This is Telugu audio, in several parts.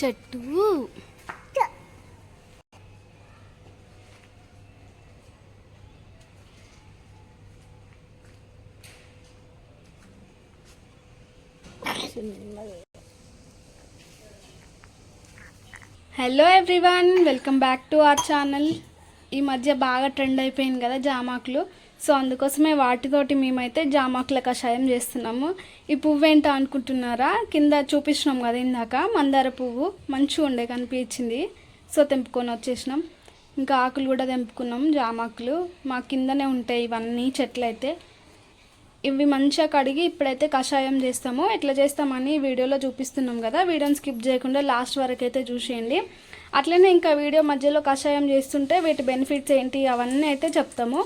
చెట్టు. Hello everyone welcome back to our channel ఈ మధ్య బాగా ట్రెండ్ అయిపోయింది కదా జామాకులు. సో అందుకోసమే వాటితోటి మేమైతే జామాకుల కషాయం చేస్తున్నాము. ఈ పువ్వు ఏంటో అనుకుంటున్నారా? కింద చూపించినాం కదా ఇందాక మందార పువ్వు. మంచిగా ఉండే కనిపించింది. సో తెంపుకొని వచ్చేసినాం. ఇంకా ఆకులు కూడా తెంపుకున్నాం జామాకులు. మా కిందనే ఉంటాయి ఇవన్నీ చెట్లు అయితే ఇవి మంచిగా కడిగి ఇప్పుడైతే కషాయం చేస్తాము. ఎట్లా చేస్తామని వీడియోలో చూపిస్తున్నాం కదా. వీడియోని స్కిప్ చేయకుండా లాస్ట్ వరకు అయితే చూసేయండి. అట్లనే ఇంకా వీడియో మధ్యలో కషాయం చేస్తుంటే వీటి బెనిఫిట్స్ ఏంటి అవన్నీ అయితే చెప్తాము.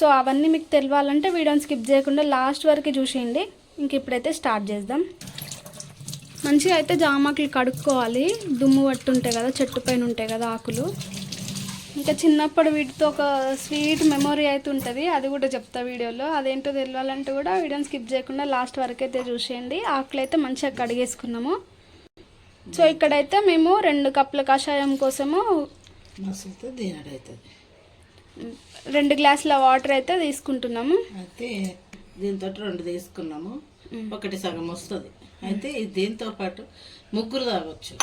సో అవన్నీ మీకు తెలియాలంటే వీడియోని స్కిప్ చేయకుండా లాస్ట్ వరకు చూసేయండి. ఇంక ఇప్పుడైతే స్టార్ట్ చేద్దాం. మంచిగా అయితే జామాకులు కడుక్కోవాలి. దుమ్ము పట్టుంటాయి కదా చెట్టు పైన ఉంటాయి కదా ఆకులు. ఇంకా చిన్నప్పుడు వీటితో ఒక స్వీట్ మెమొరీ అయితే ఉంటుంది. అది కూడా చెప్తా వీడియోలో. అదేంటో తెలియాలంటే కూడా వీడియోని స్కిప్ చేయకుండా లాస్ట్ వరకు అయితే చూసేయండి. ఆకులు అయితే మంచిగా కడిగేసుకున్నాము. సో ఇక్కడైతే మేము రెండు కప్పుల కషాయం కోసము రెండు గ్లాసుల వాటర్ అయితే తీసుకుంటున్నాము. అయితే దీంతో రెండు తీసుకున్నాము. ఒకటి సగం వస్తుంది. అయితే దీంతో పాటు ముగ్గురు తాగొచ్చు.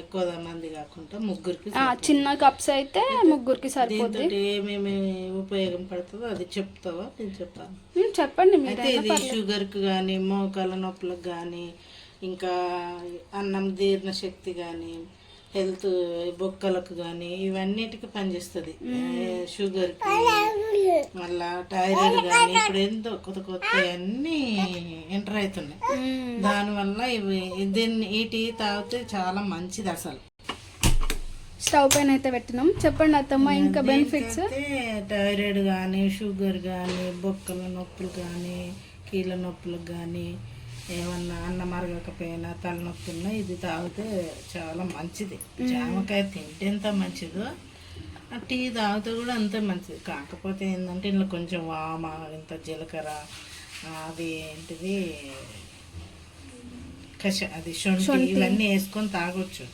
ఎక్కువ మంది కాకుండా ముగ్గురికి చిన్న కప్స్ అయితే ముగ్గురికి సరిపోద్ది. దీంతో ఏమేమి ఉపయోగం పడుతుందో అది చెప్తావా? నేను చెప్తాను. చెప్పండి మీరు అయితే ఇది షుగర్కి కానీ మోకాల నొప్పులకు కానీ ఇంకా అన్నం జీర్ణ శక్తి కానీ హెల్త్ బొక్కలకు కానీ ఇవన్నిటికి పనిచేస్తుంది. షుగర్కి మళ్ళా థైరాయిడ్ కానీ ఇప్పుడు ఎంతో కొత్త కొత్త అన్నీ ఎంటర్ అవుతున్నాయి. దానివల్ల ఇవి దీన్ని ఈ టీ తాగితే చాలా మంచిది అసలు. స్టవ్ పైన అయితే పెట్టినాం. చెప్పండి అత్తమ్మ ఇంకా బెనిఫిట్స్ థైరాయిడ్ కానీ షుగర్ కానీ బొక్కల నొప్పులు కానీ కీళ్ళ నొప్పులకు కానీ ఏమన్నా అన్నం అరగకపోయినా తలనొప్పి ఉన్నా ఇది తాగితే చాలా మంచిది. జామకాయ తింటే ఎంత మంచిదో ఆ టీ తాగితే కూడా అంతే మంచిది. కాకపోతే ఏంటంటే ఇందులో కొంచెం వామ ఇంత జీలకర్ర అది ఏంటిది కష అది శొంఠి ఇవన్నీ వేసుకొని తాగొచ్చు.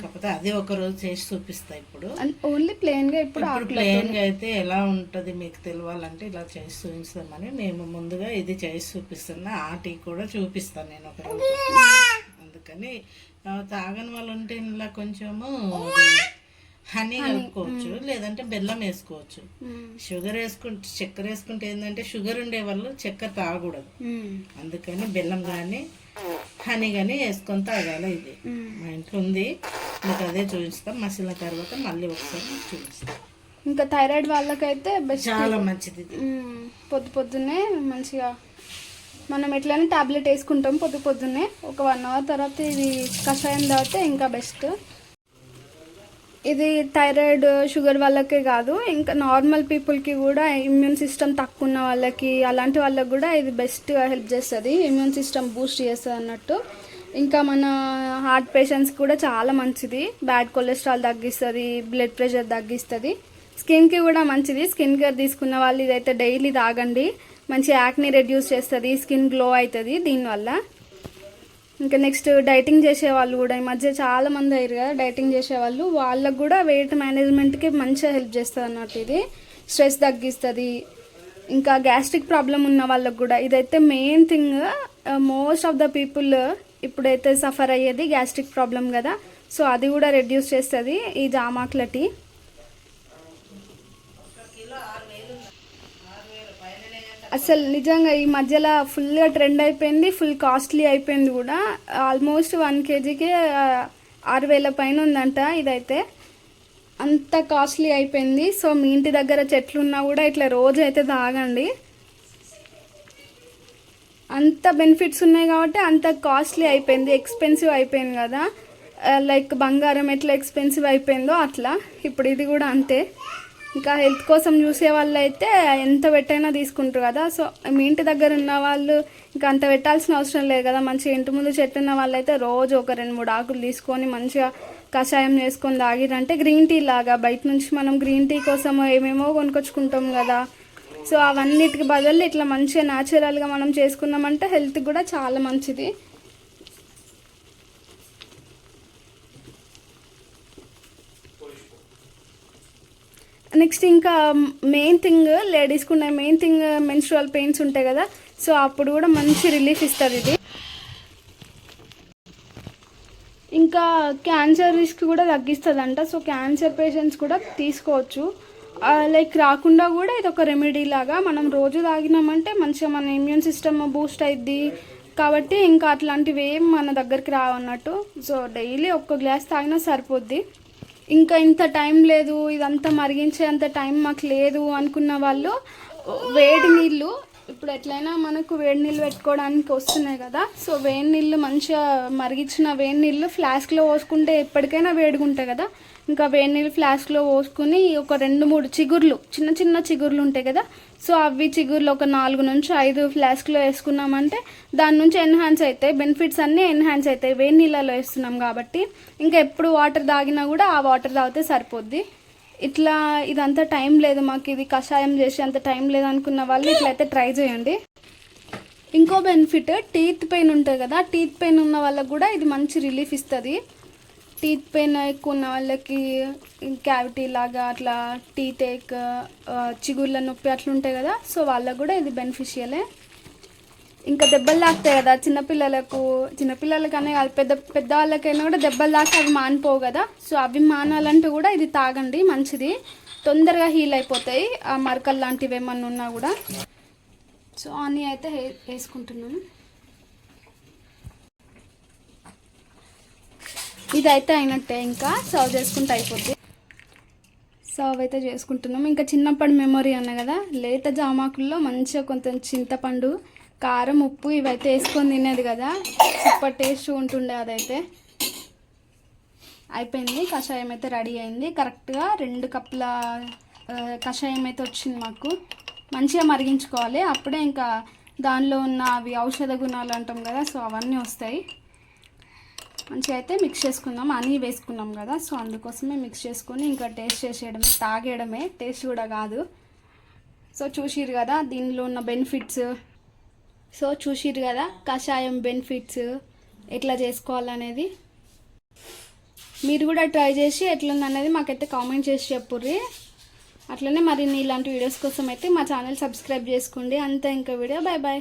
కాకపోతే అదే ఒక రోజు చేసి చూపిస్తా ఇప్పుడు. ఓన్లీ ప్లెయిన్గా ఇప్పుడు ప్లెయిన్గా అయితే ఎలా ఉంటది మీకు తెలియాలంటే ఇలా చేసి చూపిస్తామని మేము ముందుగా ఇది చేసి చూపిస్తున్నా ఆ టీ కూడా చూపిస్తాను నేను ఒక రోజు. అందుకని తాగని వాళ్ళు ఉంటే ఇలా కొంచెము హనీ కలుపుకోవచ్చు లేదంటే బెల్లం వేసుకోవచ్చు. షుగర్ వేసుకుంటే చక్కెర వేసుకుంటే ఏంటంటే షుగర్ ఉండే వాళ్ళు చక్కెర తాగకూడదు. అందుకని బెల్లం కానీ హనీ కానీ వేసుకొని తాగాలి ఇది. మా ఇంట్లో ఉంది. మీకు అదే చూపిస్తాం. మసిలిన తర్వాత మళ్ళీ ఒకసారి చూపిస్తాం. ఇంకా థైరాయిడ్ వాళ్ళకైతే బెస్ట్ చాలా మంచిది. పొద్దు పొద్దున్నే మంచిగా మనం ఎట్లయినా టాబ్లెట్ వేసుకుంటాం పొద్దు పొద్దున్నే. ఒక వన్ అవర్ తర్వాత ఇది కషాయం తాగితే ఇంకా బెస్ట్ ఇది థైరాయిడ్ షుగర్ వాళ్ళకే కాదు ఇంకా నార్మల్ పీపుల్కి కూడా ఇమ్యూన్ సిస్టమ్ తక్కువ ఉన్న వాళ్ళకి అలాంటి వాళ్ళకి కూడా ఇది బెస్ట్గా హెల్ప్ చేస్తుంది ఇమ్యూన్ సిస్టమ్ బూస్ట్ చేస్తుంది అన్నట్టు. ఇంకా మన హార్ట్ పేషెంట్స్ కూడా చాలా మంచిది బ్యాడ్ కొలెస్ట్రాల్ తగ్గిస్తుంది బ్లడ్ ప్రెషర్ తగ్గిస్తుంది. స్కిన్కి కూడా మంచిది స్కిన్ కేర్ తీసుకున్న వాళ్ళు ఇదైతే డైలీ తాగండి మంచి యాక్ని రెడ్యూస్ చేస్తుంది స్కిన్ గ్లో అవుతుంది దీనివల్ల. ఇంకా నెక్స్ట్ డైటింగ్ చేసే వాళ్ళు కూడా ఈ మధ్య చాలా మంది అయ్యారు కదా డైటింగ్ చేసే వాళ్ళు వాళ్ళకు కూడా వెయిట్ మేనేజ్మెంట్కి మంచిగా హెల్ప్ చేస్తుంది అన్నట్టు ఇది. స్ట్రెస్ తగ్గిస్తుంది. ఇంకా గ్యాస్ట్రిక్ ప్రాబ్లం ఉన్న వాళ్ళకు కూడా. ఇదైతే main thing most of the people ఇప్పుడైతే సఫర్ అయ్యేది గ్యాస్ట్రిక్ ప్రాబ్లం కదా. సో అది కూడా రెడ్యూస్ చేస్తుంది ఈ జామాకుల టీ. అసలు నిజంగా ఈ మధ్యలో ఫుల్గా ట్రెండ్ అయిపోయింది ఫుల్ కాస్ట్లీ అయిపోయింది కూడా. ఆల్మోస్ట్ వన్ కేజీకి ఆరు వేల పైన ఉందంట ఇదైతే. అంత కాస్ట్లీ అయిపోయింది. సో మీ ఇంటి దగ్గర చెట్లు ఉన్నా కూడా ఇట్లా రోజు అయితే తాగండి. అంత బెనిఫిట్స్ ఉన్నాయి కాబట్టి అంత కాస్ట్లీ అయిపోయింది ఎక్స్పెన్సివ్ అయిపోయింది కదా. లైక్ బంగారం ఎట్లా ఎక్స్పెన్సివ్ అయిపోయిందో అట్లా. ఇప్పుడు ఇది కూడా అంతే. ఇంకా హెల్త్ కోసం చూసే వాళ్ళు అయితే ఎంత పెట్టైనా తీసుకుంటారు కదా. సో మీ ఇంటి దగ్గర ఉన్న వాళ్ళు ఇంకా అంత పెట్టాల్సిన అవసరం లేదు కదా. మంచిగా ఇంటి ముందు చెట్టు ఉన్న వాళ్ళు అయితే రోజు ఒక రెండు మూడు ఆకులు తీసుకొని మంచిగా కషాయం చేసుకొని తాగిరంటే గ్రీన్ టీ లాగా బయట నుంచి మనం గ్రీన్ టీ కోసం ఏమేమో కొనుకొచ్చుకుంటాం కదా. సో అవన్నిటికి బదులు ఇట్లా మంచిగా న్యాచురల్గా మనం చేసుకున్నామంటే హెల్త్ కూడా చాలా మంచిది. నెక్స్ట్ ఇంకా మెయిన్ థింగ్ లేడీస్కి ఉన్న మెయిన్ థింగ్ మెన్స్ట్రువల్ పెయిన్స్ ఉంటాయి కదా సో అప్పుడు కూడా మంచి రిలీఫ్ ఇస్తుంది ఇది. ఇంకా క్యాన్సర్ రిస్క్ కూడా తగ్గిస్తుందంట సో క్యాన్సర్ పేషెంట్స్ కూడా తీసుకోవచ్చు. లైక్ రాకుండా కూడా ఇది ఒక రెమెడీ లాగా మనం రోజు తాగినామంటే మంచిగా మన ఇమ్యూన్ సిస్టమ్ బూస్ట్ అయింది కాబట్టి ఇంకా అట్లాంటివి ఏం మన దగ్గరికి రావన్నట్టు సో డైలీ ఒక్క గ్లాస్ తాగినా సరిపోద్ది. ఇంకా ఇంత టైం లేదు ఇదంతా మరిగించే అంత టైం మాకు లేదు అనుకున్న వాళ్ళు వేడి నీళ్ళు ఇప్పుడు ఎట్లయినా మనకు వేడి నీళ్ళు పెట్టుకోవడానికి వస్తున్నాయి కదా సో వేడి నీళ్ళు మంచిగా మరిగించిన వేడి నీళ్ళు ఫ్లాస్క్లో పోసుకుంటే ఎప్పటికైనా వేడిగా ఉంటాయి కదా. ఇంకా వేడి నీళ్ళు ఫ్లాస్క్లో పోసుకుని ఒక రెండు మూడు చిగుర్లు చిన్న చిన్న చిగుర్లు ఉంటాయి కదా. సో అవి చిగుర్లు ఒక నాలుగు నుంచి ఐదు ఫ్లాస్క్లో వేసుకున్నామంటే దాని నుంచి ఎన్హాన్స్ అవుతాయి బెనిఫిట్స్ అన్నీ ఎన్హాన్స్ అవుతాయి. వేడి నీళ్ళలో వేస్తున్నాం కాబట్టి ఇంకా ఎప్పుడు వాటర్ తాగినా కూడా ఆ వాటర్ తాగితే సరిపోద్ది. ఇట్లా ఇదంతా టైం లేదు మాకు ఇది కషాయం చేసి అంత టైం లేదు అనుకున్న వాళ్ళు ఇట్లయితే ట్రై చేయండి. ఇంకో బెనిఫిట్ టీత్ పెయిన్ ఉంటుంది కదా టీత్ పెయిన్ ఉన్న వాళ్ళకి కూడా ఇది మంచి రిలీఫ్ ఇస్తుంది. టీత్ పెయిన్ ఎక్కువ ఉన్న వాళ్ళకి క్యావిటీ లాగా అట్లా టీత్ ఏక్ చిగుళ్ళ నొప్పి అట్లుంటాయి కదా సో వాళ్ళకు కూడా ఇది బెనిఫిషియలే ఇంకా దెబ్బలు తాకుతాయి కదా చిన్నపిల్లలకు చిన్నపిల్లలకనే కాదు పెద్ద పెద్ద వాళ్ళకైనా కూడా దెబ్బలు తాకి అవి మానిపోవు కదా. సో అవి మానాలంటూ కూడా ఇది తాగండి మంచిది. తొందరగా హీల్ అయిపోతాయి ఆ మరకలు లాంటివి ఏమన్నా ఉన్నా కూడా. సో అన్నీ అయితే హే- వేసుకుంటున్నాను. ఇదైతే అయినట్టే ఇంకా సర్వ్ చేసుకుంటే అయిపోద్ది. సర్వ్ అయితే చేసుకుంటున్నాం. ఇంకా చిన్నప్పటి మెమొరీ అన్న కదా లేత జామాకుల్లో మంచిగా కొంచెం చింతపండు కారం ఉప్పు ఇవైతే వేసుకొని తినేది కదా. సూపర్ టేస్ట్ ఉంటుండే అదైతే. అయిపోయింది. కషాయం అయితే రెడీ అయింది. కరెక్ట్గా రెండు కప్పుల కషాయం అయితే వచ్చింది మాకు. మంచిగా మరిగించుకోవాలి. అప్పుడే ఇంకా దానిలో ఉన్న అవి ఔషధ గుణాలు అంటాం కదా సో అవన్నీ వస్తాయి. మంచిగా అయితే మిక్స్ చేసుకుందాం. అని వేసుకున్నాం కదా సో అందుకోసమే మిక్స్ చేసుకొని ఇంకా టేస్ట్ చేసేయడమే తాగేయడమే. టేస్ట్ కూడా కాదు. సో చూసిరు కదా దీనిలో ఉన్న బెనిఫిట్స్. సో చూసిరు కదా కషాయం బెనిఫిట్స్ ఎట్లా చేసుకోవాలనేది. మీరు కూడా ట్రై చేసి ఎట్లుందనేది మాకైతే కామెంట్ చేసి చెప్పుర్రి. అట్లనే మరిన్ని ఇలాంటి వీడియోస్ కోసం అయితే మా ఛానల్ సబ్స్క్రైబ్ చేసుకోండి. అంతే ఇంకా వీడియో బాయ్ బాయ్